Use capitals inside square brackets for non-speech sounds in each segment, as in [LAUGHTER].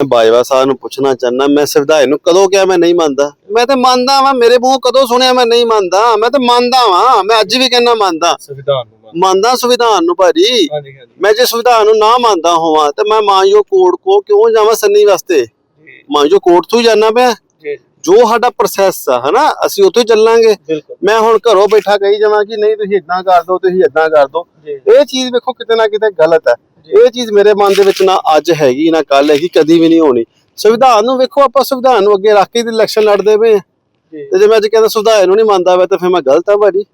ਬਾਜਵਾ ਸਾਹਿਬ ਨੂੰ ਪੁੱਛਣਾ ਚਾਹਨਾ ਮੈਂ ਸੰਵਿਧਾਨ ਨੂੰ ਕਦੋਂ ਕਿਹਾ ਮੈਂ ਨਹੀਂ ਮੰਨਦਾ? ਮੈਂ ਤੇ ਮੰਨਦਾ ਵਾਂ ਮੇਰੇ ਮੂੰਹ ਕਦੋਂ ਸੁਣਿਆ ਮੈਂ ਨਹੀਂ ਮੰਨਦਾ? ਮੈਂ ਤੇ ਮੰਨਦਾ ਵਾਂ ਮੈਂ ਅੱਜ ਵੀ ਕਹਿੰਦਾ ਮੰਨਦਾ। ਸੰਵਿਧਾਨ ਨੂੰ ਮੰਨ ਮੰਨਦਾ ਸੰਵਿਧਾਨ ਨੂੰ ਭਾਜੀ। ਹਾਂਜੀ ਹਾਂਜੀ। ਮੈਂ ਜੇ ਸੰਵਿਧਾਨ ਨੂੰ ਨਾ ਮੰਨਦਾ ਹੋਵਾਂ ਤੇ ਮੈਂ ਮਾਨਯੋ ਕੋਰਟ ਕੋ ਕਿਉਂ ਜਾਵਾਂ ਸੰਨੀ ਵਾਸਤੇ? ਜੀ। ਮਾਨਯੋ ਕੋਰਟ ਤੋਂ ਹੀ ਜਾਣਾ ਪਿਆ। ਜੀ ਸਾਡਾ ਪ੍ਰੋਸੈਸ ਆ ਹਨਾ? ਅਸੀਂ ਉੱਥੇ ਚੱਲਾਂਗੇ। ਮੈਂ ਹੁਣ ਘਰੋਂ ਬੈਠਾ ਕਹੀ ਜਾਵਾਂ ਕਿ ਨਹੀਂ ਤੁਸੀਂ ਇਦਾਂ ਕਰ ਦਿਓ ਤੁਸੀਂ ਇਦਾਂ ਕਰ ਦਿਓ। ਇਹ ਚੀਜ਼ ਵੇਖੋ ਕਿਤੇ ਨਾ ਕਿਤੇ ਗਲਤ ਹੈ ਇਹ ਚੀਜ਼ ਮੇਰੇ ਮਨ ਦੇ ਵਿੱਚ ਨਾ ਅੱਜ ਹੈਗੀ ਨਾ ਕੱਲ ਹੈਗੀ ਕਦੀ ਵੀ ਨਹੀਂ ਹੋਣੀ। ਸੰਵਿਧਾਨ ਨੂੰ ਵੇਖੋ ਆਪਾਂ ਸੰਵਿਧਾਨ ਨੂੰ ਅੱਗੇ ਰੱਖ ਕੇ ਤੇ ਇਲੈਕਸ਼ਨ ਲੜਦੇ ਪਏ। ਜੀ। ਤੇ ਜੇ ਮੈਂ ਅੱਜ ਕਹਿੰਦਾ ਸੰਵਿਧਾਨ ਨੂੰ ਨਹੀਂ ਮੰਨਦਾ ਵਾ ਤਾਂ ਫਿਰ ਮੈਂ ਗਲਤ ਆ ਭਾਜੀ।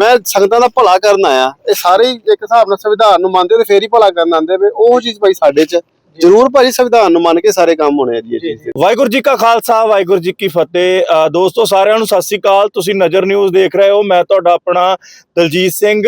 ਮੈਂ ਸੰਗਤਾਂ ਦਾ ਭਲਾ ਕਰਨ ਆਇਆ। ਇਹ ਸਾਰੇ ਇੱਕ ਹਿਸਾਬ ਨਾਲ ਸੰਵਿਧਾਨ ਨੂੰ ਮੰਨਦੇ ਤੇ ਫੇਰ ਹੀ ਭਲਾ ਕਰਨ ਆਉਂਦੇ ਪਏ। ਉਹ ਚੀਜ਼ ਭਾਈ ਸਾਡੇ 'ਚ ਜ਼ਰੂਰ ਭਾਜੀ ਸੰਵਿਧਾਨ ਨੂੰ ਮੰਨ ਕੇ ਸਾਰੇ ਕੰਮ ਹੋਣੇ ਆ ਜੀ ਇਹ ਚੀਜ਼ ਵਾਹਿਗੁਰੂ ਜੀ ਕਾ ਖਾਲਸਾ ਵਾਹਿਗੁਰੂ ਜੀ ਕੀ ਫਤਿਹ। ਅ, ਦੋਸਤੋ ਸਾਰਿਆਂ ਨੂੰ ਸਤਿ ਸ੍ਰੀ ਅਕਾਲ। ਤੁਸੀਂ ਨਜ਼ਰ ਨਿਊਜ਼ ਦੇਖ ਰਹੇ ਹੋ। ਮੈਂ ਤੁਹਾਡਾ ਆਪਣਾ ਦਲਜੀਤ ਸਿੰਘ।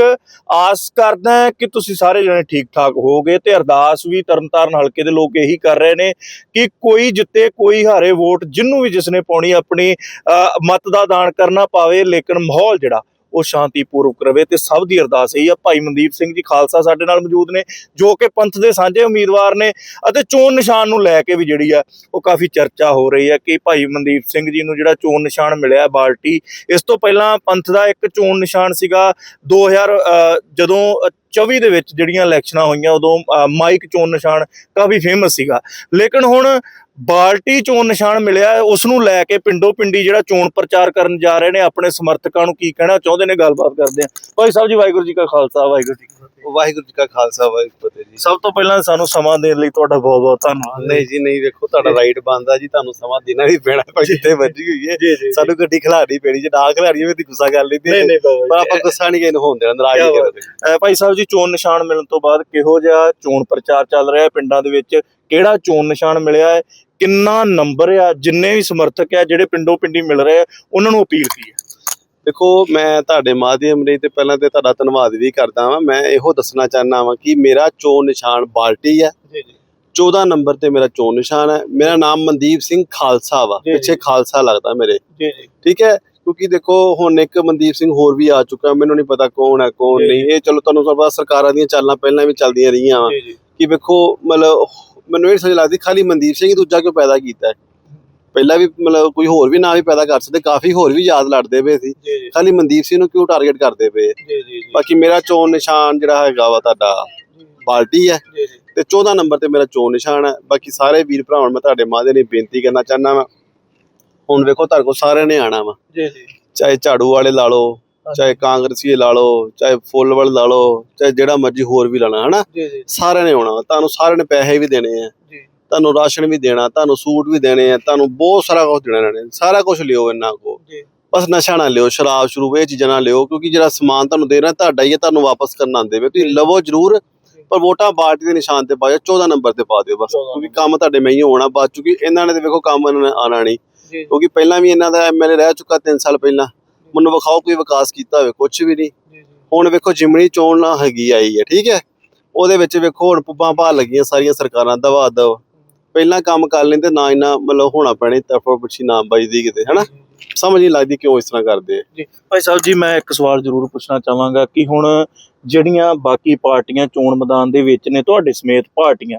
ਆਸ ਕਰਦਾ ਹਾਂ ਕਿ ਤੁਸੀਂ ਸਾਰੇ ਜਣੇ ਠੀਕ ਠਾਕ ਹੋਵੋਗੇ ਤੇ ਅਰਦਾਸ ਵੀ ਤਰਨਤਾਰਨ ਹਲਕੇ ਦੇ ਲੋਕ ਇਹੀ ਕਰ ਰਹੇ ਨੇ ਕਿ ਕੋਈ ਜਿੱਤੇ ਕੋਈ ਹਾਰੇ ਵੋਟ ਜਿੰਨੂੰ ਵੀ ਜਿਸਨੇ ਪਾਉਣੀ ਆਪਣੀ ਅ, ਮਤ ਦਾ ਦਾਨ ਕਰਨਾ ਪਾਵੇ ਲੇਕਿਨ ਮਾਹੌਲ ਜਿਹੜਾ ਉਹ ਸ਼ਾਂਤੀਪੂਰਵਕ ਰਵੇ ਤੇ ਸਭ ਦੀ ਅਰਦਾਸ ਇਹੀ ਆ। ਭਾਈ ਮਨਦੀਪ ਸਿੰਘ ਜੀ ਖਾਲਸਾ ਸਾਡੇ ਨਾਲ ਮੌਜੂਦ ਨੇ ਜੋ ਕਿ ਪੰਥ ਦੇ ਸਾਂਝੇ ਉਮੀਦਵਾਰ ਨੇ ਅਤੇ ਚੋਣ ਨਿਸ਼ਾਨ ਨੂੰ ਲੈ ਕੇ ਵੀ ਜਿਹੜੀ ਆ ਉਹ ਕਾਫੀ ਚਰਚਾ ਹੋ ਰਹੀ ਹੈ ਕਿ ਭਾਈ ਮਨਦੀਪ ਸਿੰਘ ਜੀ ਨੂੰ ਜਿਹੜਾ ਚੋਣ ਨਿਸ਼ਾਨ ਮਿਲਿਆ ਬਾਲਟੀ ਇਸ ਤੋਂ ਪਹਿਲਾਂ ਪੰਥ ਦਾ ਇੱਕ ਚੋਣ ਨਿਸ਼ਾਨ ਸੀਗਾ 2000 ਅ, ਜਦੋਂ 24 ਦੇ ਵਿੱਚ ਜਿਹੜੀਆਂ ਇਲੈਕਸ਼ਨਾਂ ਹੋਈਆਂ ਉਦੋਂ ਮਾਈਕ ਚੋਣ ਨਿਸ਼ਾਨ ਕਾਫੀ ਫੇਮਸ ਸੀਗਾ। ਲੇਕਿਨ ਹੁਣ ਬਾਲਟੀ ਚੋਣ ਨਿਸ਼ਾਨ ਮਿਲਿਆ ਉਸ ਨੂੰ ਲੈ ਕੇ ਪਿੰਡੋ ਪਿੰਡੀ ਜਿਹੜਾ ਚੋਣ ਪ੍ਰਚਾਰ ਕਰਨ ਜਾ ਰਹੇ ਨੇ ਆਪਣੇ ਸਮਰਥਕਾਂ ਨੂੰ ਕੀ ਕਹਿਣਾ ਚਾਹੁੰਦੇ ਨੇ ਗੱਲਬਾਤ ਕਰਦੇ ਆ ਭਾਈ ਸਾਹਿਬ ਜੀ ਵਾਹਿਗੁਰੂ ਜੀ ਕਾ ਖਾਲਸਾ ਵਾਹਿਗੁਰੂ ਜੀ ਵਾਹਿਗੁਰੂ ਜੀ ਕਾ ਖਾਲਸਾ ਵਾਹਿਗੁਰੂ ਫਤਿਹ ਜੀ। ਸਭ ਤੋਂ ਪਹਿਲਾਂ ਸਾਨੂੰ ਸਮਾਂ ਦੇਣ ਲਈ ਤੁਹਾਡਾ ਬਹੁਤ ਬਹੁਤ ਧੰਨਵਾਦ। ਨਹੀਂ ਜੀ ਨਹੀਂ ਵੇਖੋ ਤੁਹਾਡਾ ਰਾਈਟ ਬਣਦਾ ਜੀ ਤੁਹਾਨੂੰ ਸਮਾਂ ਦੇਣਾ ਵੀ ਪੈਣਾ ਭਾਈ ਜਿੱਥੇ ਵੱਜੀ ਹੋਈ ਹੈ ਸਾਨੂੰ ਗੱਡੀ ਖਿਲਾੜੀ ਪੈਣੀ ਜੇ ਨਾ ਖਿਲਾੜੀ ਹੋਵੇ ਤੇ ਗੁੱਸਾ ਕਰ ਲੈਂਦੇ ਨਹੀਂ ਪਰ। ਆਪਾਂ ਗੁੱਸਾ ਨਹੀਂ ਕਿਸੇ ਨੂੰ ਹੋਣ ਦੇਣਾ ਨਾਰਾਜ਼ ਨਹੀਂ ਕਰਦੇ। ਭਾਈ ਸਾਹਿਬ ਜੀ ਚੋਣ ਨਿਸ਼ਾਨ ਮਿਲਣ ਤੋਂ ਬਾਅਦ ਕਿਹੋ ਜਿਹਾ ਚੋਣ ਪ੍ਰਚਾਰ ਚੱਲ ਰਿਹਾ ਹੈ ਪਿੰਡਾਂ ਦੇ ਵਿੱਚ? ਕਿਹੜਾ ਚੋਣ ਨਿਸ਼ਾਨ ਮਿਲਿਆ ਹੈ? ਕਿੰਨਾ ਨੰਬਰ ਆ ਜਿੰਨੇ ਵੀ ਸਮਰਥਕ ਆ ਜਿਹੜੇ ਪਿੰਡੋਂ ਪਿੰਡੀ ਮਿਲ ਰਹੇ ਆ ਉਹਨਾਂ ਨੂੰ ਅਪੀਲ ਕੀ ਹੈ ਦੇਖੋ ਮੈਂ ਤੁਹਾਡੇ ਮਾਧਿਅਮ ਰਾਹੀਂ ਤੇ ਪਹਿਲਾਂ ਤੇ ਤੁਹਾਡਾ ਧੰਨਵਾਦ ਵੀ ਕਰਦਾ ਹਾਂ ਮੈਂ ਇਹੋ ਦੱਸਣਾ ਚਾਹਨਾ ਹਾਂ ਕਿ ਮੇਰਾ ਚੋਣ ਨਿਸ਼ਾਨ ਬਾਲਟੀ ਹੈ ਜੀ ਜੀ। 14 ਨੰਬਰ ਤੇ ਮੇਰਾ ਚੋਣ ਨਿਸ਼ਾਨ ਹੈ ਮੇਰਾ ਨਾਮ ਮਨਦੀਪ ਸਿੰਘ ਖਾਲਸਾ ਵਾ। ਪਿੱਛੇ ਖਾਲਸਾ ਲੱਗਦਾ ਮੇਰੇ। ਜੀ ਜੀ। ਠੀਕ ਹੈ? ਕਿਉਂਕਿ ਦੇਖੋ ਹੁਣ ਇੱਕ ਮਨਦੀਪ ਸਿੰਘ ਹੋਰ ਵੀ ਆ ਚੁੱਕਾ। ਮੈਨੂੰ ਨਹੀਂ ਪਤਾ ਕੌਣ ਹੈ ਕੌਣ ਨਹੀਂ। ਇਹ ਚਲੋ ਤੁਹਾਨੂੰ ਪਤਾ ਸਰਕਾਰਾਂ ਦੀਆਂ ਚਾਲਾਂ ਪਹਿਲਾਂ ਵੀ ਚੱਲਦੀਆਂ ਰਹੀਆਂ ਵਾ। ਜੀ ਜੀ। ਕਿ ਵੇਖੋ ਮਤਲਬ ਮੈਨੂੰ ਇਹ ਸਮਝ ਲੱਗਦੀ ਖਾਲੀ ਮਨਦੀਪ ਸਿੰਘ ਹੀ ਦੂਜਾ ਕਿਉਂ ਪੈਦਾ ਕੀਤਾ ਹੈ? ਪਹਿਲਾਂ ਵੀ ਮਤਲਬ ਕੋਈ ਹੋਰ ਵੀ ਨਾਂ ਵੀ ਪੈਦਾ ਕਰ ਸਕਦੇ ਕਾਫੀ ਹੋਰ ਵੀ ਯਾਦ ਲੜਦੇ ਪਏ ਸੀ। ਖਾਲੀ ਮਨਦੀਪ ਸਿੰਘ ਨੂੰ ਕਿਉਂ ਟਾਰਗੇਟ ਕਰਦੇ ਪਏ? ਜੀ ਜੀ ਬਾਕੀ ਮੇਰਾ ਚੋਣ ਨਿਸ਼ਾਨ ਜਿਹੜਾ ਹੈਗਾ ਵਾ ਤੁਹਾਡਾ ਬਾਲਟੀ ਹੈ। ਤੇ 14 ਨੰਬਰ ਤੇ ਮੇਰਾ ਚੋਣ ਨਿਸ਼ਾਨ ਹੈ। ਬਾਕੀ ਸਾਰੇ ਵੀਰ ਭਰਾਵਾਂ ਨੂੰ ਮੈਂ ਤੁਹਾਡੇ ਮਾਧਿਅਮ ਨੇ ਬੇਨਤੀ ਕਰਨਾ ਚਾਹੁੰਦਾ ਵਾਂ। ਹੁਣ ਵੇਖੋ ਤੁਹਾਡੇ ਕੋਲ ਸਾਰਿਆਂ ਨੇ ਆਣਾ ਵਾ। ਜੀ ਜੀ। ਚਾਹੇ ਝਾੜੂ ਵਾਲੇ ਲਾ ਲਓ ਚਾਹੇ ਕਾਂਗਰਸੀ ਲਾ ਲਓ ਚਾਹੇ ਫੁੱਲ ਵਾਲੇ ਲਾ ਲਓ ਚਾਹੇ ਜਿਹੜਾ ਮਰਜ਼ੀ ਹੋਰ ਵੀ ਲਾਣਾ ਹਨਾ? ਸਾਰਿਆਂ ਨੇ ਆਉਣਾ ਤੁਹਾਨੂੰ ਸਾਰਿਆਂ ਨੇ ਪੈਸੇ ਵੀ ਦੇਣੇ ਆ। ਤੁਹਾਨੂੰ ਰਾਸ਼ਨ ਵੀ ਦੇਣਾ ਤੁਹਾਨੂੰ ਸੂਟ ਵੀ ਦੇਣੇ ਆ ਤੁਹਾਨੂੰ ਬਹੁਤ ਸਾਰਾ ਕੁਝ ਦੇਣਾ ਨੇ ਸਾਰਾ ਕੁਝ ਲਿਓ ਇਹਨਾਂ ਕੋ ਬਸ ਨਸ਼ਾ ਨਾ ਲਿਓ ਸ਼ਰਾਬ ਸ਼ਰੂਬ ਇਹ ਚੀਜ਼ਾਂ ਨਾ ਲਿਓ ਕਿਉਂਕਿ ਜਿਹੜਾ ਸਮਾਨ ਤੁਹਾਨੂੰ ਦੇ ਰਿਹਾ ਤੁਹਾਡਾ ਹੀ ਹੈ ਤੁਹਾਨੂੰ ਵਾਪਸ ਕਰਨ ਆਉਂਦੇ ਵੇ ਤੁਸੀਂ ਲਵੋ ਜ਼ਰੂਰ ਪਰ ਵੋਟਾਂ ਪਾਰਟੀ ਦੇ ਨਿਸ਼ਾਨ ਤੇ ਪਾਇਓ 14 ਨੰਬਰ ਤੇ ਪਾ ਦਿਓ ਬਸ 14 ਕਿਉਂਕਿ ਕੰਮ ਤੁਹਾਡੇ ਮੈਂ ਹੀ ਹੋਣਾ ਬਾਅਦ ਚੁੱਕੀ ਇਹਨਾਂ ਨੇ ਤੇ ਵੇਖੋ ਕੰਮ ਇਹਨਾਂ ਨੇ ਆਣਾ ਨਹੀਂ। ਕਿਉਂਕਿ ਪਹਿਲਾਂ ਵੀ ਇਹਨਾਂ ਦਾ ਐਮਐਲਏ ਰਹਿ ਚੁੱਕਾ 3 ਸਾਲ ਪਹਿਲਾਂ। ਮੈਨੂੰ ਵਿਖਾਓ ਕੋਈ ਵਿਕਾਸ ਕੀਤਾ ਹੋਵੇ ਕੁਝ ਵੀ ਨਹੀਂ। ਹੁਣ ਵੇਖੋ ਜਿਮਣੀ ਚੋਣ ਨਾ ਹੈਗੀ ਆਈ ਹੈ ਠੀਕ ਹੈ? ਉਹਦੇ ਵਿੱਚ ਵੇਖੋ ਹੁਣ ਪੁੱਬਾਂ ਭਾ ਲੱਗੀਆਂ ਸਾਰੀਆਂ ਸਰਕਾਰਾਂ ਦਵਾ ਦਵ ਪਹਿਲਾਂ ਕੰਮ ਕਰ ਲੈਂਦੇ ਨਾ ਇਹਨਾਂ ਮਤਲਬ ਹੋਣਾ ਪੈਣੀ ਤਰਫੋਂ ਪੁੱਛੀ ਨਾ ਵੱਜਦੀ ਕਿਤੇ ਹਨਾ? ਸਮਝ ਨਹੀਂ ਲੱਗਦੀ ਕਿਉਂ ਇਸ ਤਰ੍ਹਾਂ ਕਰਦੇ। ਜੀ ਭਾਈ ਸਾਹਿਬ ਜੀ ਮੈਂ ਇੱਕ ਸਵਾਲ ਜ਼ਰੂਰ ਪੁੱਛਣਾ ਚਾਹਾਂਗਾ ਕਿ ਹੁਣ ਜਿਹੜੀਆਂ ਬਾਕੀ ਪਾਰਟੀਆਂ ਚੋਣ ਮੈਦਾਨ ਦੇ ਵਿੱਚ ਨੇ ਤੁਹਾਡੇ ਸਮੇਤ ਪਾਰਟੀਆਂ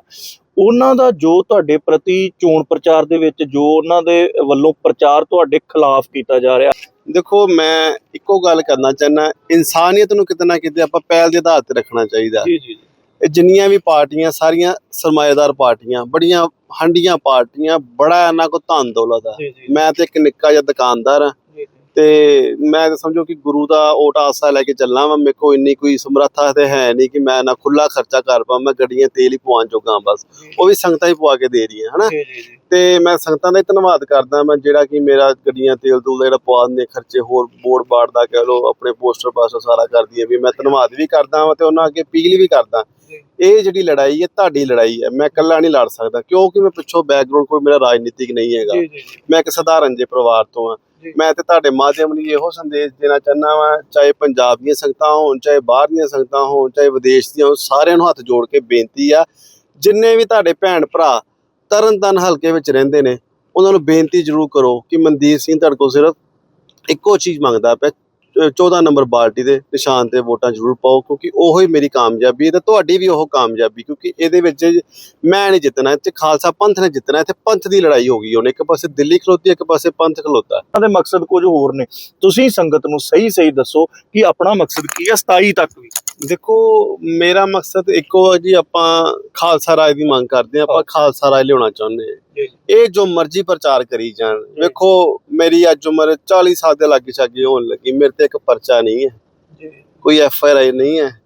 ਉਹਨਾਂ ਦਾ ਜੋ ਤੁਹਾਡੇ ਪ੍ਰਤੀ ਚੋਣ ਪ੍ਰਚਾਰ ਦੇ ਵਿੱਚ ਜੋ ਉਹਨਾਂ ਦੇ ਵੱਲੋਂ ਪ੍ਰਚਾਰ ਤੁਹਾਡੇ ਖਿਲਾਫ ਕੀਤਾ ਜਾ ਰਿਹਾ। ਦੇਖੋ ਮੈਂ ਇੱਕੋ ਗੱਲ ਕਰਨਾ ਚਾਹੁੰਦਾ ਇਨਸਾਨੀਅਤ ਨੂੰ ਕਿਤੇ ਨਾ ਕਿਤੇ ਆਪਾਂ ਪਹਿਲ ਦੇ ਆਧਾਰ ਤੇ ਰੱਖਣਾ ਚਾਹੀਦਾ। ਜੀ ਜੀ ਇਹ ਜਿੰਨੀਆਂ ਵੀ ਪਾਰਟੀਆਂ ਸਾਰੀਆਂ ਸਰਮਾਏਦਾਰ ਪਾਰਟੀਆਂ ਬੜੀਆਂ ਹੰਡੀਆਂ ਪਾਰਟੀਆਂ ਬੜਾ ਇਹਨਾਂ ਕੋ ਧਨ ਦੌਲਤ ਆ ਮੈਂ ਤੇ ਇੱਕ ਨਿੱਕਾ ਜਿਹਾ ਦੁਕਾਨਦਾਰ ਆ। ਤੇ ਮੈਂ ਤਾਂ ਸਮਝੋ ਕਿ ਗੁਰੂ ਦਾ ਓਟ ਆਸਾ ਲੈ ਕੇ ਚੱਲਣਾ ਵਾ ਮੇਰੇ ਕੋ ਇੰਨੀ ਕੋਈ ਸਮਰੱਥਾ ਤੇ ਹੈ ਨਹੀਂ ਕਿ ਮੈਂ ਨਾ ਖੁੱਲਾ ਖਰਚਾ ਕਰ ਪਾਵਾਂ ਮੈਂ ਗੱਡੀਆਂ ਤੇਲ ਹੀ ਪਵਾਉਣ ਜੋਗਾ ਬਸ। ਉਹ ਵੀ ਸੰਗਤਾਂ ਹੀ ਪਵਾ ਕੇ ਦੇ ਰਹੀਆਂ ਹਨਾ? ਤੇ ਮੈਂ ਸੰਗਤਾਂ ਦਾ ਧੰਨਵਾਦ ਕਰਦਾ ਮੈਂ ਜਿਹੜਾ ਕਿ ਮੇਰਾ ਗੱਡੀਆਂ ਤੇਲ ਤੂਲ ਦਾ ਜਿਹੜਾ ਪਵਾ ਦਿੰਦੇ ਖਰਚੇ ਹੋਰ ਬੋਰਡ ਬਾੜ ਦਾ ਕਹਿ ਲਓ ਆਪਣੇ ਪੋਸਟਰ ਪਾਸਟਰ ਸਾਰਾ ਕਰਦੀ ਹੈ ਵੀ ਮੈਂ ਧੰਨਵਾਦ ਵੀ ਕਰਦਾ ਵਾਂ ਤੇ ਉਹਨਾਂ ਅੱਗੇ ਅਪੀਲ ਵੀ ਕਰਦਾ। ਇਹ ਜਿਹੜੀ ਲੜਾਈ ਹੈ ਤੁਹਾਡੀ ਲੜਾਈ ਹੈ ਮੈਂ ਇਕੱਲਾ ਨਹੀਂ ਲੜ ਸਕਦਾ ਕਿਉਂਕਿ ਮੈਂ ਪਿੱਛੋਂ ਬੈਕਗ੍ਰਾਉਂਡ ਕੋਈ ਮੇਰਾ ਰਾਜਨੀਤਿਕ ਨਹੀਂ ਹੈਗਾ। ਮੈਂ ਇੱਕ ਸਧਾਰਨ ਜੇ ਪਰਿਵਾਰ ਤੋਂ ਆ। ਮੈਂ ਤੇ ਤੁਹਾਡੇ ਮਾਧਿਅਮ ਲਈ ਇਹੋ ਸੰਦੇਸ਼ ਦੇਣਾ ਚਾਹੁੰਦਾ ਵਾ, ਚਾਹੇ ਪੰਜਾਬ ਦੀਆਂ ਸੰਗਤਾਂ ਹੋਣ, ਚਾਹੇ ਬਾਹਰ ਦੀਆਂ ਸੰਗਤਾਂ ਹੋਣ, ਚਾਹੇ ਵਿਦੇਸ਼ ਦੀਆਂ ਹੋਣ, ਸਾਰਿਆਂ ਨੂੰ ਹੱਥ ਜੋੜ ਕੇ ਬੇਨਤੀ ਆ, ਜਿੰਨੇ ਵੀ ਤੁਹਾਡੇ ਭੈਣ ਭਰਾ ਤਰਨਤਨ ਹਲਕੇ ਵਿੱਚ ਰਹਿੰਦੇ ਨੇ, ਉਹਨਾਂ ਨੂੰ ਬੇਨਤੀ ਜ਼ਰੂਰ ਕਰੋ ਕਿ ਮਨਦੀਪ ਸਿੰਘ ਤੁਹਾਡੇ ਕੋਲ ਸਿਰਫ ਇੱਕੋ ਚੀਜ਼ ਮੰਗਦਾ ਪਿਆ 14 ਨੰਬਰ ਬਾਲਟੀ ਦੇ ਨਿਸ਼ਾਨ ਤੇ ਵੋਟਾਂ ਜ਼ਰੂਰ ਪਾਓ, ਕਿਉਂਕਿ ਉਹੋ ਹੀ ਮੇਰੀ ਕਾਮਯਾਬੀ ਹੈ ਤੇ ਤੁਹਾਡੀ ਵੀ ਉਹ ਕਾਮਯਾਬੀ, ਕਿਉਂਕਿ ਇਹਦੇ ਵਿੱਚ ਮੈਂ ਨਹੀਂ ਜਿੱਤਣਾ, ਇੱਥੇ ਖਾਲਸਾ ਪੰਥ ਨੇ ਜਿੱਤਣਾ, ਇੱਥੇ ਪੰਥ ਦੀ ਲੜਾਈ ਹੋ ਗਈ ਹੁਣ ਇੱਕ ਪਾਸੇ ਦਿੱਲੀ ਖਲੋਤੀ, ਇੱਕ ਪਾਸੇ ਪੰਥ ਖਲੋਤਾ। ਉਹਨਾਂ ਮਕਸਦ ਕੁਝ ਹੋਰ ਨੇ। ਤੁਸੀਂ ਸੰਗਤ ਨੂੰ ਸਹੀ ਸਹੀ ਦੱਸੋ ਕਿ ਆਪਣਾ ਮਕਸਦ ਕੀ ਹੈ 27 ਤੱਕ ਵੀ। ਦੇਖੋ ਮੇਰਾ ਮਕਸਦ ਇੱਕੋ ਜੀ ਆਪਾਂ ਖਾਲਸਾ ਰਾਜ ਦੀ ਮੰਗ ਕਰਦੇ ਹਾਂ ਆਪਾਂ ਖਾਲਸਾ ਰਾਜ ਲਿਆਉਣਾ ਚਾਹੁੰਦੇ ਜੀ। ਇਹ ਜੋ ਮਰਜ਼ੀ ਪ੍ਰਚਾਰ ਕਰੀ ਜਾਣ। ਵੇਖੋ ਮੇਰੀ ਅੱਜ ਉਮਰ 40 ਸਾਲ ਦੇ ਲਾਗੇ ਛਾਗੇ ਹੋਣ ਲੱਗੀ ਮੇਰੇ ਤੇ ਇੱਕ ਪਰਚਾ ਨਹੀਂ ਹੈ। ਕੋਈ ਐਫ ਆਈ ਆਰ ਨਹੀਂ ਹੈ।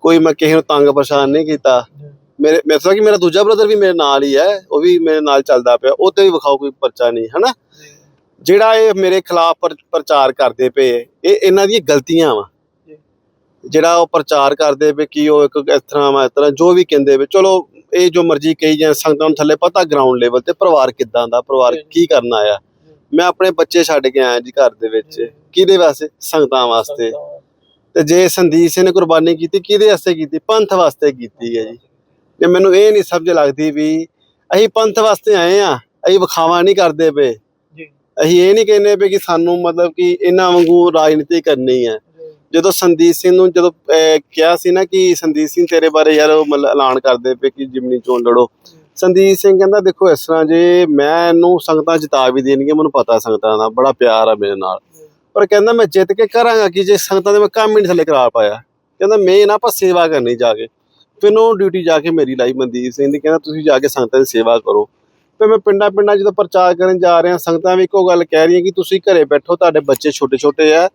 ਕੋਈ ਮੈਂ ਕਿਸੇ ਨੂੰ ਤੰਗ ਪਰੇਸ਼ਾਨ ਨਹੀਂ ਕੀਤਾ। ਮੇਰੇ ਮਤਲਬ ਕਿ ਮੇਰਾ ਦੂਜਾ ਬ੍ਰਦਰ ਵੀ ਮੇਰੇ ਨਾਲ ਹੀ ਹੈ ਉਹ ਵੀ ਮੇਰੇ ਨਾਲ ਚੱਲਦਾ ਪਿਆ ਉਹ ਤੇ ਵੀ ਵਿਖਾਓ ਕੋਈ ਪਰਚਾ ਨਹੀਂ ਹਨਾ? ਜਿਹੜਾ ਇਹ ਮੇਰੇ ਖਿਲਾਫ ਪ੍ਰ- ਪ੍ਰਚਾਰ ਕਰਦੇ ਪਏ ਇਹ ਇਹਨਾਂ ਦੀਆਂ ਗਲਤੀਆਂ ਵਾ। ਜਿਹੜਾ ਉਹ ਪ੍ਰਚਾਰ ਕਰਦੇ ਪਏ ਕਿ ਉਹ ਇੱਕ ਇਸ ਤਰ੍ਹਾਂ ਵਾ ਇਸ ਤਰ੍ਹਾਂ ਜੋ ਵੀ ਕਹਿੰਦੇ ਪਏ ਚਲੋ ਇਹ ਜੋ ਮਰਜ਼ੀ ਕਹੀ ਜਾਂ ਸੰਗਤਾਂ ਨੂੰ ਥੱਲੇ ਪਤਾ ਗਰਾਊਂਡ ਲੈਵਲ ਤੇ ਪਰਿਵਾਰ ਕਿੱਦਾਂ ਦਾ ਪਰਿਵਾਰ। ਕੀ ਕਰਨ ਆਇਆ। ਮੈਂ ਆਪਣੇ ਬੱਚੇ ਛੱਡ ਕੇ ਆਇਆ ਜੀ ਘਰ ਦੇ ਵਿੱਚ। ਕਿਹਦੇ ਵਾਸਤੇ? ਸੰਗਤਾਂ ਵਾਸਤੇ। ਤੇ ਜੇ ਸੰਦੀਪ ਸਿੰਘ ਨੇ ਕੁਰਬਾਨੀ ਕੀਤੀ ਕਿਹਦੇ ਵਾਸਤੇ ਕੀਤੀ? ਪੰਥ ਵਾਸਤੇ ਕੀਤੀ ਹੈ ਜੀ। ਤੇ ਮੈਨੂੰ ਇਹ ਨਹੀਂ ਸਮਝ ਲੱਗਦੀ ਵੀ ਅਸੀਂ ਪੰਥ ਵਾਸਤੇ ਆਏ ਆ ਅਸੀਂ ਵਿਖਾਵਾ ਨਹੀਂ ਕਰਦੇ ਪਏ। ਜੀ। ਅਸੀਂ ਇਹ ਨਹੀਂ ਕਹਿੰਦੇ ਪਏ ਕਿ ਸਾਨੂੰ ਮਤਲਬ ਕਿ ਇਹਨਾਂ ਵਾਂਗੂ ਰਾਜਨੀਤੀ ਕਰਨੀ ਹੈ। ਜਦੋਂ ਸੰਦੀਪ ਸਿੰਘ ਨੂੰ ਜਦੋਂ ਕਿਹਾ ਸੀ ਨਾ ਕਿ ਸੰਦੀਪ ਸਿੰਘ ਤੇਰੇ ਬਾਰੇ ਯਾਰ ਉਹ ਮਤਲਬ ਐਲਾਨ ਕਰਦੇ ਪਏ ਕਿ ਜਿਮਨੀ ਚੋਣ ਲੜੋ। ਸੰਦੀਪ ਸਿੰਘ ਕਹਿੰਦਾ, ਦੇਖੋ, ਇਸ ਤਰ੍ਹਾਂ ਜੇ ਮੈਂ ਇਹਨੂੰ ਸੰਗਤਾਂ ਜਿਤਾ ਵੀ ਦੇਣਗੀਆਂ ਮੈਨੂੰ ਪਤਾ ਸੰਗਤਾਂ ਦਾ, ਬੜਾ ਪਿਆਰ ਆ ਮੇਰੇ ਨਾਲ। ਪਰ ਕਹਿੰਦਾ, ਮੈਂ ਜਿੱਤ ਕੇ ਕਰਾਂਗਾ ਕਿ ਜੇ ਸੰਗਤਾਂ ਦੇ ਮੈਂ ਕੰਮ ਹੀ ਨਹੀਂ ਥੱਲੇ ਕਰਾ ਪਾਇਆ। ਕਹਿੰਦਾ, ਮੈਂ ਨਾ ਆਪਾਂ ਸੇਵਾ ਕਰਨੀ ਜਾ ਕੇ। ਫਿਰ ਉਹ ਡਿਊਟੀ ਜਾ ਕੇ ਮੇਰੀ ਲਾਈ ਮਨਦੀਪ ਸਿੰਘ ਦੀ, ਕਹਿੰਦਾ, ਤੁਸੀਂ ਜਾ ਕੇ ਸੰਗਤਾਂ ਦੀ ਸੇਵਾ ਕਰੋ। ਫਿਰ ਮੈਂ ਪਿੰਡਾਂ ਪਿੰਡਾਂ ਜਦੋਂ ਪ੍ਰਚਾਰ ਕਰਨ ਜਾ ਰਿਹਾ, ਸੰਗਤਾਂ ਵੀ ਇੱਕੋ ਗੱਲ ਕਹਿ ਰਹੀਆਂ ਕਿ ਤੁਸੀਂ ਘਰੇ ਬੈਠੋ, ਤੁਹਾਡੇ ਬੱਚੇ ਛੋਟੇ ਛੋਟੇ ਆ।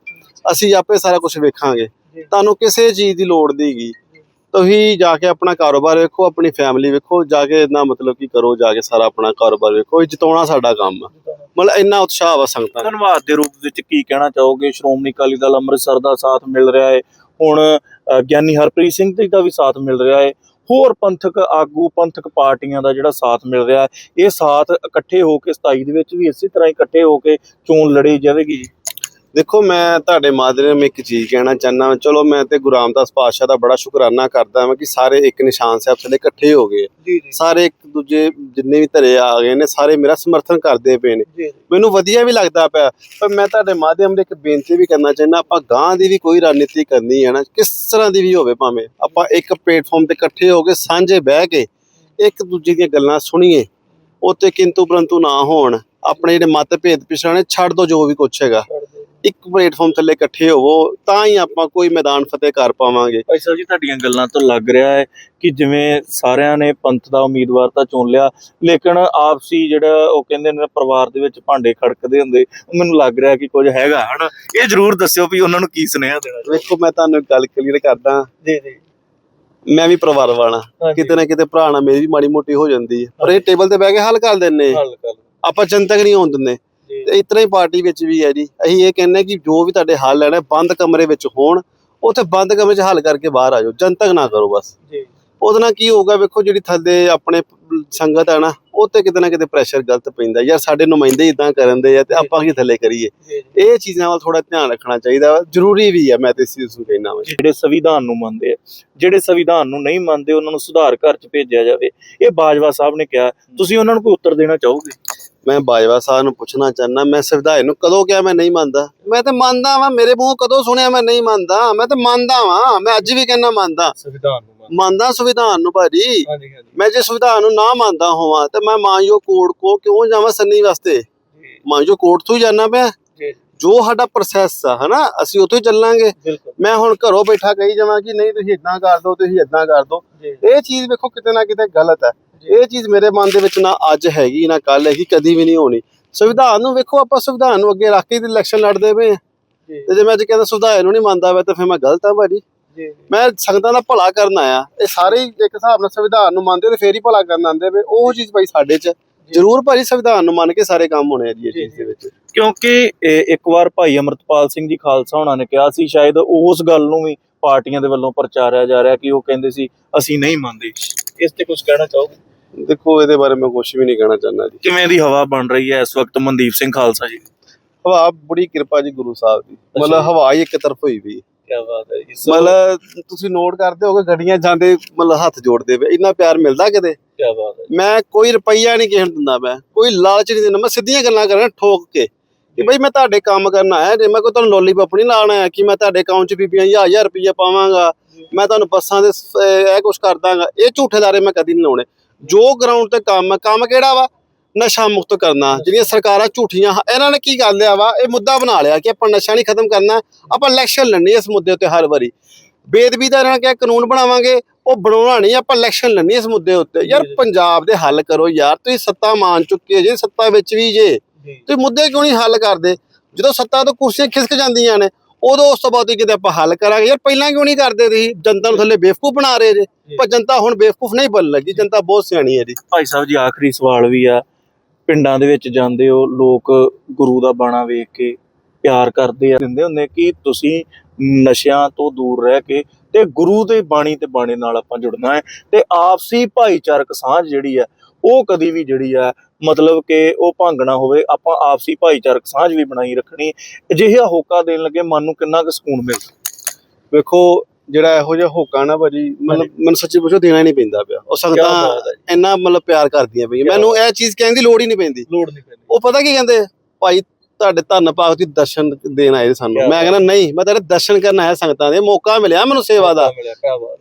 ਅਸੀਂ ਆਪੇ ਸਾਰਾ ਕੁਝ ਵੇਖਾਂਗੇ। ਤੁਹਾਨੂੰ ਕਿਸੇ ਚੀਜ਼ ਦੀ ਲੋੜ ਨਹੀਂਗੀ ਤੁਸੀਂ ਜਾ ਕੇ ਆਪਣਾ ਕਾਰੋਬਾਰ ਵੇਖੋ ਆਪਣੀ ਫੈਮਿਲੀ ਵੇਖੋ ਜਾ ਕੇ ਇੰਨਾ ਮਤਲਬ ਕੀ ਕਰੋ ਜਾ ਕੇ ਸਾਰਾ ਆਪਣਾ ਕਾਰੋਬਾਰ ਵੇਖੋ ਇਹ ਜਿਤਾਉਣਾ ਸਾਡਾ ਕੰਮ ਆ। ਮਤਲਬ ਇੰਨਾ ਉਤਸ਼ਾਹ ਵਾ ਸੰਗਤਾਂ ਦਾ। ਧੰਨਵਾਦ ਦੇ ਰੂਪ ਵਿੱਚ ਕੀ ਕਹਿਣਾ ਚਾਹੋਗੇ? ਸ਼੍ਰੋਮਣੀ ਅਕਾਲੀ ਦਲ ਅੰਮ੍ਰਿਤਸਰ ਦਾ ਸਾਥ ਮਿਲ ਰਿਹਾ ਹੈ ਹੁਣ ਅ, ਗਿਆਨੀ ਹਰਪ੍ਰੀਤ ਸਿੰਘ ਜੀ ਦਾ ਵੀ ਸਾਥ ਮਿਲ ਰਿਹਾ ਹੈ ਹੋਰ ਪੰਥਕ ਆਗੂ ਪੰਥਕ ਪਾਰਟੀਆਂ ਦਾ ਜਿਹੜਾ ਸਾਥ ਮਿਲ ਰਿਹਾ ਹੈ ਇਹ ਸਾਥ ਇਕੱਠੇ ਹੋ ਕੇ 27 ਦੇ ਵਿੱਚ ਵੀ ਇਸੇ ਤਰ੍ਹਾਂ ਹੀ ਇਕੱਠੇ ਹੋ ਕੇ ਚੋਣ ਲੜੀ ਜਾਵੇਗੀ ਜੀ। ਦੇਖੋ ਮੈਂ ਤੁਹਾਡੇ ਮਾਧਿਅਮ ਇੱਕ ਚੀਜ਼ ਕਹਿਣਾ ਚਾਹੁੰਦਾ ਚਲੋ ਮੈਂ ਤੇ ਗੁਰੂ ਰਾਮਦਾਸ ਪਾਤਸ਼ਾਹ ਦਾ ਬੜਾ ਸ਼ੁਕਰਾਨਾ ਕਰਦਾ ਹਾਂ ਕਿ ਸਾਰੇ ਇੱਕ ਨਿਸ਼ਾਨ ਸਾਹਿਬ ਥੱਲੇ ਇਕੱਠੇ ਹੋ ਗਏ ਸਾਰੇ ਇੱਕ ਦੂਜੇ ਜਿੰਨੇ ਵੀ ਧਰੇ ਆ ਗਏ ਨੇ ਸਾਰੇ ਮੇਰਾ ਸਮਰਥਨ ਕਰਦੇ ਪਏ ਨੇ। ਮੈਨੂੰ ਵਧੀਆ ਵੀ ਲੱਗਦਾ ਪਿਆ। ਪਰ ਮੈਂ ਤੁਹਾਡੇ ਮਾਧਿਅਮ ਦੇ ਇੱਕ ਬੇਨਤੀ ਵੀ ਕਰਨਾ ਚਾਹੁੰਦਾ ਆਪਾਂ ਗਾਂ ਦੀ ਵੀ ਕੋਈ ਰਣਨੀਤੀ ਕਰਨੀ ਹੈ ਨਾ ਕਿਸ ਤਰ੍ਹਾਂ ਦੀ ਵੀ ਹੋਵੇ ਭਾਵੇਂ ਆਪਾਂ ਇੱਕ ਪਲੇਟਫਾਰਮ ਤੇ ਇਕੱਠੇ ਹੋ ਕੇ ਸਾਂਝੇ ਬਹਿ ਕੇ ਇੱਕ ਦੂਜੇ ਦੀਆਂ ਗੱਲਾਂ ਸੁਣੀਏ ਉੱਤੇ ਕਿੰਤੂ ਪਰੰਤੂ ਨਾ ਹੋਣ ਆਪਣੇ ਜਿਹੜੇ ਮਤਭੇਦ ਪਿਛਾਣੇ ਛੱਡ ਦੋ ਜੋ ਵੀ ਕੁਛ ਹੈਗਾ। ਇੱਕ ਪਲੇਟਫਾਰਮ ਥੱਲੇ ਇਕੱਠੇ ਹੋਵੋ ਤਾਂ ਹੀ ਆਪਾਂ ਕੋਈ ਮੈਦਾਨ ਫਤਿਹ ਕਰ ਪਾਵਾਂਗੇ। ਭਾਈ ਸਾਹਿਬ ਜੀ ਤੁਹਾਡੀਆਂ ਗੱਲਾਂ ਤੋਂ ਲੱਗ ਰਿਹਾ ਹੈ ਕਿ ਜਿਵੇਂ ਸਾਰਿਆਂ ਨੇ ਪੰਥ ਦਾ ਉਮੀਦਵਾਰ ਤਾਂ ਚੁਣ ਲਿਆ ਲੇਕਿਨ ਆਪਸੀ ਜਿਹੜਾ ਉਹ ਕਹਿੰਦੇ ਨੇ ਪਰਿਵਾਰ ਦੇ ਵਿੱਚ ਭਾਂਡੇ ਖੜਕਦੇ ਹੁੰਦੇ ਮੈਨੂੰ ਲੱਗ ਰਿਹਾ ਕਿ ਕੁਝ ਹੈਗਾ ਹਨਾ? ਇਹ ਜ਼ਰੂਰ ਦੱਸਿਓ ਵੀ ਉਹਨਾਂ ਨੂੰ ਕੀ ਸੁਨੇਹਾ ਦੇਣਾ ਵੇਖੋ ਮੈਂ ਤੁਹਾਨੂੰ ਗੱਲ ਕਲੀਅਰ ਕਰਦਾ। ਜੀ ਜੀ। ਮੈਂ ਵੀ ਪਰਿਵਾਰ ਵਾਲਾ। ਕਿਤੇ ਨਾ ਕਿਤੇ ਭਰਾ ਨਾਲ ਮੇਰੀ ਵੀ ਮਾੜੀ ਮੋਟੀ ਹੋ ਜਾਂਦੀ ਹੈ। ਪਰ ਇਹ ਟੇਬਲ ਤੇ ਬਹਿ ਕੇ ਹੱਲ ਕਰ ਦਿੰਨੇ ਹੱਲ ਕਰ ਆਪਾਂ ਜਨਤਕ ਨਹੀਂ ਹੋਣ ਦਿੰਦੇ। ਤੇ ਇਤਨਾ ਹੀ ਪਾਰਟੀ ਵਿੱਚ ਵੀ ਹੈ ਜੀ। ਅਸੀਂ ਇਹ ਕਹਿੰਦੇ ਕਿ ਜੋ ਵੀ ਤੁਹਾਡੇ ਹੱਲ ਲੈਣਾ ਬੰਦ ਕਮਰੇ ਵਿੱਚ ਹੋਣ ਉੱਥੇ ਬੰਦ ਕਮਰੇ 'ਚ ਹੱਲ ਕਰਕੇ ਬਾਹਰ ਆ ਜਾਓ। ਜਨਤਕ ਨਾ ਕਰੋ ਬਸ। ਜੀ। ਉਹਦੇ ਨਾਲ ਕੀ ਹੋਊਗਾ ਵੇਖੋ ਜਿਹੜੀ ਥੱਲੇ ਆਪਣੇ ਸੰਗਤ ਹੈ ਨਾ ਉਹ ਤੇ ਕਿਤੇ ਨਾ ਕਿਤੇ ਪ੍ਰੈਸ਼ਰ ਗਲਤ ਪੈਂਦਾ। ਯਾਰ ਸਾਡੇ ਨੁਮਾਇੰਦੇ ਇਦਾਂ ਕਰਨ ਦੇ ਆ ਤੇ ਆਪਾਂ ਕੀ ਥੱਲੇ ਕਰੀਏ? ਇਹ ਚੀਜ਼ਾਂ ਵੱਲ ਥੋੜਾ ਧਿਆਨ ਰੱਖਣਾ ਚਾਹੀਦਾ ਜ਼ਰੂਰੀ ਵੀ ਹੈ ਮੈਂ ਤੇ ਇਸ ਚੀਜ਼ ਨੂੰ ਕਹਿਣਾ ਵਾ। ਜਿਹੜੇ ਸੰਵਿਧਾਨ ਨੂੰ ਮੰਨਦੇ ਆ ਜਿਹੜੇ ਸੰਵਿਧਾਨ ਨੂੰ ਨਹੀਂ ਮੰਨਦੇ ਉਹਨਾਂ ਨੂੰ ਸੁਧਾਰ ਘਰ ਚ ਭੇਜਿਆ ਜਾਵੇ। ਇਹ ਬਾਜਵਾ ਸਾਹਿਬ ਨੇ ਕਿਹਾ। ਤੁਸੀਂ ਉਹਨਾਂ ਨੂੰ ਕੋਈ ਉੱਤਰ ਦੇਣਾ ਚਾਹੋਗੇ? ਮੈਂ ਬਾਜਵਾ ਸਾਹਿਬ ਨੂੰ ਪੁੱਛਣਾ ਚਾਹੁੰਦਾ ਮੈਂ ਸੰਵਿਧਾਨ ਨੂੰ ਕਦੋਂ ਕਿਹਾ ਮੈਂ ਨਹੀਂ ਮੰਨਦਾ? ਮੈਂ ਤੇ ਮੰਨਦਾ ਵਾਂ ਮੇਰੇ ਮੂੰਹ ਕਦੋਂ ਸੁਣਿਆ ਮੈਂ ਨਹੀਂ ਮੰਨਦਾ? ਮੈਂ ਤੇ ਮੰਨਦਾ ਵਾਂ ਮੈਂ ਅੱਜ ਵੀ ਕਹਿੰਦਾ ਮੰਨਦਾ। ਸੰਵਿਧਾਨ ਨੂੰ ਮੰਨਦਾ। ਸੰਵਿਧਾਨ ਨੂੰ ਭਾਜੀ। ਹਾਂਜੀ ਹਾਂਜੀ। ਮੈਂ ਜੇ ਸੰਵਿਧਾਨ ਨੂੰ ਨਾ ਮੰਨਦਾ ਹੋਵਾਂ ਤੇ ਮੈਂ ਮਾਨਯੋਗ ਕੋਰਟ ਕੋ ਕਿਉਂ ਜਾਵਾਂ ਸੰਨੀ ਵਾਸਤੇ? ਮਾਨਯੋਗ ਕੋਰਟ ਤੋਂ ਹੀ ਜਾਣਾ ਪਿਆ। ਜੀ ਸਾਡਾ ਪ੍ਰੋਸੈਸ ਆ ਹਨਾ? ਅਸੀਂ ਉੱਥੋਂ ਚੱਲਾਂਗੇ। ਮੈਂ ਹੁਣ ਘਰੋਂ ਬੈਠਾ ਕਹੀ ਜਾਵਾਂ ਕਿ ਨਹੀਂ ਤੁਸੀਂ ਇਦਾਂ ਕਰ ਦਿਓ ਤੁਸੀਂ ਇਦਾਂ ਕਰ ਦਿਓ। ਇਹ ਚੀਜ਼ ਵੇਖੋ ਕਿਤੇ ਨਾ ਕਿਤੇ ਗਲਤ ਹੈ ਇਹ ਚੀਜ਼ ਮੇਰੇ ਮਨ ਦੇ ਵਿੱਚ ਨਾ ਅੱਜ ਹੈਗੀ ਨਾ ਕੱਲ ਹੈਗੀ ਕਦੀ ਵੀ ਨਹੀਂ ਹੋਣੀ। ਸੰਵਿਧਾਨ ਨੂੰ ਵੇਖੋ ਆਪਾਂ ਸੰਵਿਧਾਨ ਨੂੰ ਅੱਗੇ ਰੱਖ ਕੇ ਇਲੈਕਸ਼ਨ ਲੜਦੇ ਪਏ ਆ। ਤੇ ਜੇ ਮੈਂ ਅੱਜ ਕਹਿੰਦਾ ਸੰਵਿਧਾਨ ਨੂੰ ਨਹੀਂ ਮੰਨਦਾ ਵਾ ਤਾਂ ਫਿਰ ਮੈਂ ਗਲਤ ਆ ਭਾਜੀ। ਮੈਂ ਸੰਗਤਾਂ ਦਾ ਭਲਾ ਕਰਨ ਆਇਆ। ਇਹ ਸਾਰੇ ਇੱਕ ਹਿਸਾਬ ਨਾਲ ਸੰਵਿਧਾਨ ਨੂੰ ਮੰਨਦੇ ਤੇ ਫੇਰ ਹੀ ਭਲਾ ਕਰਨ ਆਉਂਦੇ ਵੇ ਉਹ ਚੀਜ਼ ਭਾਈ ਸਾਡੇ 'ਚ ਜ਼ਰੂਰ ਭਾਜੀ ਸੰਵਿਧਾਨ ਨੂੰ ਮੰਨ ਕੇ ਸਾਰੇ ਕੰਮ ਹੋਣੇ ਆ ਜੀ ਚੀਜ਼ ਦੇ ਵਿੱਚ। ਕਿਉਂਕਿ ਇੱਕ ਵਾਰ ਭਾਈ ਅਮਰਤਪਾਲ ਸਿੰਘ ਜੀ ਖਾਲਸਾ ਹੋਣਾ ਨੇ ਕਿਹਾ ਸੀ ਸ਼ਾਇਦ ਉਸ ਗੱਲ ਨੂੰ ਵੀ ਪਾਰਟੀਆਂ ਦੇ ਵੱਲੋਂ ਪ੍ਰਚਾਰਿਆ ਜਾ ਰਿਹਾ ਕਿ ਉਹ ਕਹਿੰਦੇ ਸੀ ਅਸੀਂ ਨਹੀਂ ਮੰਨਦੇ। ਇਸ ਤੇ ਕੁਝ ਕਹਿਣਾ ਚਾਹੋਗੇ? ਦੇਖੋ ਇਹਦੇ ਬਾਰੇ ਮੈਂ ਕੁਝ ਵੀ ਨਹੀਂ ਕਹਿਣਾ ਚਾਹੁੰਦਾ ਜੀ। ਕਿਵੇਂ ਦੀ ਹਵਾ ਬਣ ਰਹੀ ਹੈ ਇਸ ਵਕਤ ਮਨਦੀਪ ਸਿੰਘ ਖਾਲਸਾ ਜੀ? ਹਵਾ ਬੜੀ ਕਿਰਪਾ ਜੀ ਗੁਰੂ ਸਾਹਿਬ ਦੀ। ਮਤਲਬ। ਹਵਾ ਹੀ ਇੱਕ ਤਰਫ ਹੋਈ ਵੀ। ਕੀ ਬਾਤ ਹੈ ਜੀ। ਮਤਲਬ ਤੁਸੀਂ ਨੋਟ ਕਰਦੇ ਹੋਗੇ ਗੱਡੀਆਂ ਜਾਂਦੇ ਮਤਲਬ ਹੱਥ ਜੋੜਦੇ ਵੇ ਇੰਨਾ ਪਿਆਰ ਮਿਲਦਾ ਕਿਤੇ? ਕੀ ਬਾਤ ਹੈ ਮੈਂ ਕੋਈ ਰੁਪਈਆ ਨਹੀਂ ਕਿਸੇ ਨੂੰ ਦਿੰਦਾ ਮੈਂ। ਕੋਈ ਲਾਲਚ ਨਹੀਂ ਦਿੰਦਾ। ਮੈਂ ਸਿੱਧੀਆਂ ਗੱਲਾਂ ਕਰਾਂ ਠੋਕ ਕੇ। ਕਿ ਬਈ ਮੈਂ ਤੁਹਾਡੇ ਕੰਮ ਕਰਨ ਆਇਆ ਜੇ ਮੈਂ ਕੋਈ ਤੁਹਾਨੂੰ ਲੋਲੀਪੌਪ ਨਹੀਂ ਲਾਣ ਆਇਆ ਕਿ ਮੈਂ ਤੁਹਾਡੇ ਅਕਾਊਂਟ 'ਚ ਬੀਬੀਆਂ ਹਜ਼ਾਰ ਹਜ਼ਾਰ ਰੁਪਈਆ ਪਾਵਾਂਗਾ ਮੈਂ ਤੁਹਾਨੂੰ ਬੱਸਾਂ ਦੇ ਇਹ ਕੁਝ ਕਰ ਦਾਂਗਾ ਇਹ ਝੂਠੇ ਦਾਰੇ ਮੈਂ ਕਦੀ ਨਹੀਂ ਲਾਉਣੇ। ਜੋ ਗਰਾਊਂਡ ਤੇ ਕੰਮ ਹੈ ਕੰਮ ਕਿਹੜਾ ਵਾ? ਨਸ਼ਾ ਮੁਕਤ ਕਰਨਾ ਜਿਹੜੀਆਂ ਸਰਕਾਰਾਂ ਝੂਠੀਆਂ ਇਹਨਾਂ ਨੇ ਕੀ ਕਰ ਲਿਆ ਵਾ? ਇਹ ਮੁੱਦਾ ਬਣਾ ਲਿਆ ਕਿ ਆਪਾਂ ਨਸ਼ਾ ਨਹੀਂ ਖਤਮ ਕਰਨਾ ਆਪਾਂ ਇਲੈਕਸ਼ਨ ਲੜਨੀ ਇਸ ਮੁੱਦੇ ਉੱਤੇ ਹਰ ਵਾਰੀ। ਬੇਦਬੀ ਦਾ ਇਹਨਾਂ ਕਿਹਾ ਕਾਨੂੰਨ ਬਣਾਵਾਂਗੇ ਉਹ ਬਣਾਉਣਾ ਨਹੀਂ ਆਪਾਂ ਇਲੈਕਸ਼ਨ ਲੜਨੀ ਇਸ ਮੁੱਦੇ ਉੱਤੇ। ਯਾਰ ਪੰਜਾਬ ਦੇ ਹੱਲ ਕਰੋ ਯਾਰ ਤੁਸੀਂ ਸੱਤਾ ਮਾਨ ਚੁੱਕੇ ਜੇ ਸੱਤਾ ਵਿੱਚ ਵੀ ਜੇ। ਤੁਸੀਂ ਮੁੱਦੇ ਕਿਉਂ ਨਹੀਂ ਹੱਲ ਕਰਦੇ? ਜਦੋਂ ਸੱਤਾ ਤੋਂ ਕੁਰਸੀਆਂ ਖਿਸਕ ਜਾਂਦੀਆਂ ਨੇ ਉਦੋਂ ਉਸ ਤੋਂ ਬਾਅਦ ਕਿਤੇ ਆਪਾਂ ਹੱਲ ਕਰਾਂਗੇ। ਯਾਰ ਪਹਿਲਾਂ ਕਿਉਂ ਨਹੀਂ ਕਰਦੇ ਤੁਸੀਂ? ਜਨਤਾ ਨੂੰ ਥੱਲੇ ਬੇਵਕੂਫ ਬਣਾ ਰਹੇ ਜੇ। ਪਰ ਜਨਤਾ ਹੁਣ ਬੇਵਕੂਫ ਨਹੀਂ ਬਣ ਲੱਗੀ ਜਨਤਾ ਬਹੁਤ ਸਿਆਣੀ ਹੈ ਜੀ। ਭਾਈ ਸਾਹਿਬ ਜੀ ਆਖਰੀ ਸਵਾਲ ਵੀ ਆ। ਪਿੰਡਾਂ ਦੇ ਵਿੱਚ ਜਾਂਦੇ ਹੋ ਲੋਕ ਗੁਰੂ ਦਾ ਬਾਣਾ ਵੇਖ ਕੇ ਪਿਆਰ ਕਰਦੇ ਆ। ਦਿੰਦੇ ਹੁੰਦੇ ਕਿ ਤੁਸੀਂ ਨਸ਼ਿਆਂ ਤੋਂ ਦੂਰ ਰਹਿ ਕੇ ਤੇ ਗੁਰੂ ਦੇ ਬਾਣੀ ਤੇ ਬਾਣੇ ਨਾਲ ਆਪਾਂ ਜੁੜਨਾ ਹੈ। ਤੇ ਆਪਸੀ ਭਾਈਚਾਰਕ ਸਾਂਝ ਜਿਹੜੀ ਆ ਉਹ ਕਦੀ ਵੀ ਜਿਹੜੀ ਆ ਮਤਲਬ ਕਿ ਉਹ ਭੰਗਣਾ ਹੋਵੇ ਆਪਾਂ ਆਪਸੀ ਭਾਈਚਾਰਕ ਸਾਂਝ ਵੀ ਬਣਾਈ ਰੱਖਣੀ। ਅਜਿਹਾ ਹੋਕਾ ਦੇਣ ਲੱਗੇ ਮਨ ਨੂੰ ਕਿੰਨਾ ਕੁ ਸਕੂਨ ਮਿਲਦਾ ਵੇਖੋ ਜਿਹੜਾ ਇਹੋ ਜਿਹਾ ਹੋਕਾ ਨਾ ਭਾਜੀ ਮਤਲਬ ਮੈਨੂੰ ਸੱਚੀ ਪੁੱਛੋ ਦੇਣਾ ਹੀ ਨਹੀਂ ਪੈਂਦਾ ਪਿਆ। ਉਹ ਸੰਗਤਾਂ ਹੈ। ਇੰਨਾ ਮਤਲਬ ਪਿਆਰ ਕਰਦੀਆਂ ਪਈਆਂ। ਮੈਨੂੰ ਇਹ ਚੀਜ਼ ਕਹਿਣ ਦੀ ਲੋੜ ਹੀ ਨਹੀਂ ਪੈਂਦੀ। ਲੋੜ ਨਹੀਂ ਪੈਂਦੀ। ਉਹ ਪਤਾ ਕੀ ਕਹਿੰਦੇ? ਭਾਈ ਤੁਹਾਡੇ ਧੰਨ ਭਾਗ ਦੀ ਦਰਸ਼ਨ ਦੇਣ ਆਏ ਸਾਨੂੰ। ਮੈਂ ਕਹਿੰਦਾ ਨਹੀਂ ਮੈਂ ਤੇਰੇ ਦਰਸ਼ਨ ਕਰਨ ਆਇਆ ਸੰਗਤਾਂ ਦੇ। ਮੌਕਾ ਮਿਲਿਆ ਮੈਨੂੰ ਸੇਵਾ ਦਾ। ਹੈ।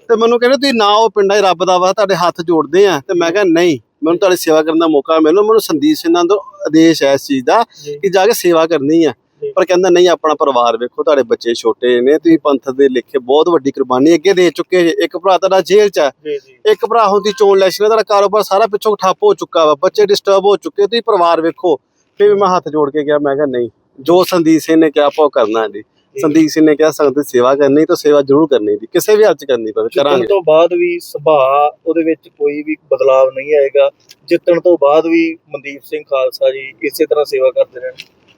ਤੇ ਮੈਨੂੰ ਕਹਿੰਦੇ ਤੁਸੀਂ ਨਾ ਉਹ ਪਿੰਡਾਂ 'ਚ ਰੱਬ ਦਾ ਵਾ ਤੁਹਾਡੇ ਹੱਥ ਜੋੜਦੇ ਆ। ਤੇ ਮੈਂ ਕਿਹਾ ਨਹੀਂ ਮੈਨੂੰ ਤੁਹਾਡੀ ਸੇਵਾ ਕਰਨ ਦਾ ਮੌਕਾ ਮਿਲੋ ਮੈਨੂੰ ਸੰਦੀਪ ਸਿੰਘਾਂ ਤੋਂ ਆਦੇਸ਼ ਹੈ ਇਸ ਚੀਜ਼ ਦਾ। ਕਿ ਜਾ ਕੇ ਸੇਵਾ ਕਰਨੀ ਆ। ਪਰ ਕਹਿੰਦਾ ਨਹੀਂ ਆਪਣਾ ਪਰਿਵਾਰ ਵੇਖੋ ਤੁਹਾਡੇ ਬੱਚੇ ਛੋਟੇ ਨੇ ਤੁਸੀਂ ਪੰਥ ਦੇ ਲਿਖੇ ਬਹੁਤ ਵੱਡੀ ਕੁਰਬਾਨੀ ਅੱਗੇ ਦੇ ਚੁੱਕੇ ਜੇ। ਇੱਕ ਭਰਾ ਤੁਹਾਡਾ ਜੇਲ੍ਹ 'ਚ ਹੈ ਇੱਕ ਭਰਾ ਹੁਣ ਦੀ ਚੋਣ ਇਲੈਕਸ਼ਨ ਹੈ ਤੁਹਾਡਾ ਕਾਰੋਬਾਰ ਸਾਰਾ ਪਿੱਛੋਂ ਠੱਪ ਹੋ ਚੁੱਕਾ ਵਾ। ਬੱਚੇ ਡਿਸਟਰਬ ਹੋ ਚੁੱਕੇ ਤੁਸੀਂ ਪਰਿਵਾਰ ਵੇਖੋ। ਫਿਰ ਵੀ ਮੈਂ ਹੱਥ ਜੋੜ ਕੇ ਗਿਆ ਮੈਂ ਕਿਹਾ ਨਹੀਂ ਜੋ ਸੰਦੀਪ ਸਿੰਘ ਨੇ ਕਿਹਾ ਆਪਾਂ ਉਹ ਕਰਨਾ ਜੀ। ਸੰਦੀਪ ਸਿੰਘ ਨੇ ਕਿਹਾ ਸੰਗਤ ਦੀ ਸੇਵਾ ਕਰਨੀ ਤਾਂ ਸੇਵਾ ਜ਼ਰੂਰ ਕਰਨੀ ਜੀ। ਕਿਸੇ ਵੀ ਹਾਲਤ 'ਚ ਕਰਨੀ ਜਿੱਤਣ ਕਰਾਂਗੇ। ਤੋਂ ਬਾਅਦ ਵੀ ਸੁਭਾਅ ਉਹਦੇ ਵਿੱਚ ਕੋਈ ਵੀ ਬਦਲਾਵ ਨਹੀਂ ਆਏਗਾ। ਜਿੱਤਣ ਤੋਂ ਬਾਅਦ ਵੀ ਮਨਦੀਪ ਸਿੰਘ ਖਾਲਸਾ ਜੀ ਇਸੇ ਤਰ੍ਹਾਂ ਸੇਵਾ ਕਰਦੇ ਰਹਿਣ।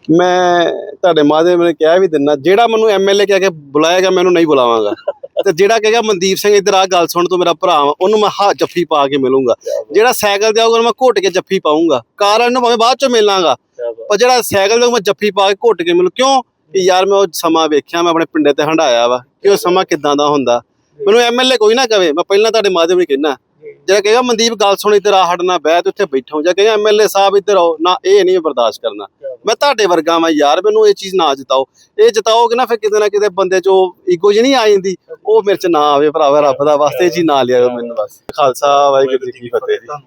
ਮੈਂ ਤੁਹਾਡੇ ਮਾਧਿਅਮ ਨੇ ਕਿਹਾ ਵੀ ਦਿੰਨਾ ਜਿਹੜਾ ਮੈਨੂੰ ਐਮਐਲਏ ਕਹਿ ਕੇ ਬੁਲਾਏਗਾ ਮੈਨੂੰ ਨਹੀਂ ਬੁਲਾਵਾਂਗਾ। [LAUGHS] ਤੇ ਜਿਹੜਾ ਕਹੇਗਾ ਮਨਦੀਪ ਸਿੰਘ ਇੱਧਰ ਆ ਗੱਲ ਸੁਣ ਤੂੰ ਮੇਰਾ ਭਰਾ ਵਾ ਉਹਨੂੰ ਮੈਂ ਹਾ ਜੱਫੀ ਪਾ ਕੇ ਮਿਲੂੰਗਾ। ਜਿਹੜਾ ਸਾਈਕਲ ਤੇ ਆਊਗਾ ਮੈਂ ਘੁੱਟ ਕੇ ਜੱਫੀ ਪਾਉਂਗਾ ਕਾਰ ਵਾਲੇ ਨੂੰ ਭਾਵੇਂ ਬਾਅਦ ਚ ਮਿਲਾਂਗਾ ਪਰ ਜਿਹੜਾ ਸਾਈਕਲ ਤੇ ਮੈਂ ਜੱਫੀ ਪਾ ਕੇ ਘੁੱਟ ਕੇ ਮਿਲੂ। ਕਿਉਂ? ਕਿ ਯਾਰ ਮੈਂ ਉਹ ਸਮਾਂ ਵੇਖਿਆ, ਮੈਂ ਆਪਣੇ ਪਿੰਡੇ ਤੇ ਹੰਡਾਇਆ ਵਾ ਕਿ ਉਹ ਸਮਾਂ ਕਿਦਾਂ ਦਾ ਹੁੰਦਾ। ਮੈਨੂੰ ਐਮਐਲਏ ਕੋਈ ਨਾ ਕਵੇ, ਮੈਂ ਪਹਿਲਾਂ ਤੁਹਾਡੇ ਮਾਧਿਅਮ ਨੇ ਕਹਿਣਾ ਜਿਹੜਾ ਕਹੇਗਾ ਮਨਦੀਪ ਗੱਲ ਸੁਣ, ਇੱਧਰ ਆ ਸਾਡੇ ਬਹਿ ਤੇ ਉੱਥੇ ਬੈਠੋ ਜਾਂ ਕਹੇਗਾ ਐਮਐਲਏ ਸਾਹਿਬ ਇੱਧਰ ਆਓ, ਨਾ ਇਹ ਨਹੀਂ ਬਰਦਾਸ਼ਤ ਕਰਨਾ। ਮੈਂ ਤੁਹਾਡੇ ਵਰਗਾ ਵਾਂ ਯਾਰ, ਮੈਨੂੰ ਇਹ ਚੀਜ਼ ਨਾ ਜਿਤਾਓ। ਇਹ ਜਿਤਾਓਗੇ ਨਾ, ਫਿਰ ਕਿਤੇ ਨਾ ਕਿਤੇ ਬੰਦੇ 'ਚ ਉਹ ਈਗੋ ਜਿਹੀ ਨਹੀਂ ਆ ਜਾਂਦੀ। ਉਹ ਮੇਰੇ 'ਚ ਨਾ ਆਵੇ ਭਰਾਵਾ, ਰੱਬ ਦਾ ਵਾਸਤੇ ਇਹ ਚੀਜ਼ ਨਾ ਲਿਆਓ ਮੈਨੂੰ ਬਸ। ਖਾਲਸਾ, ਵਾਹਿਗੁਰੂ ਜੀ ਕੀ ਫਤਿਹ ਜੀ।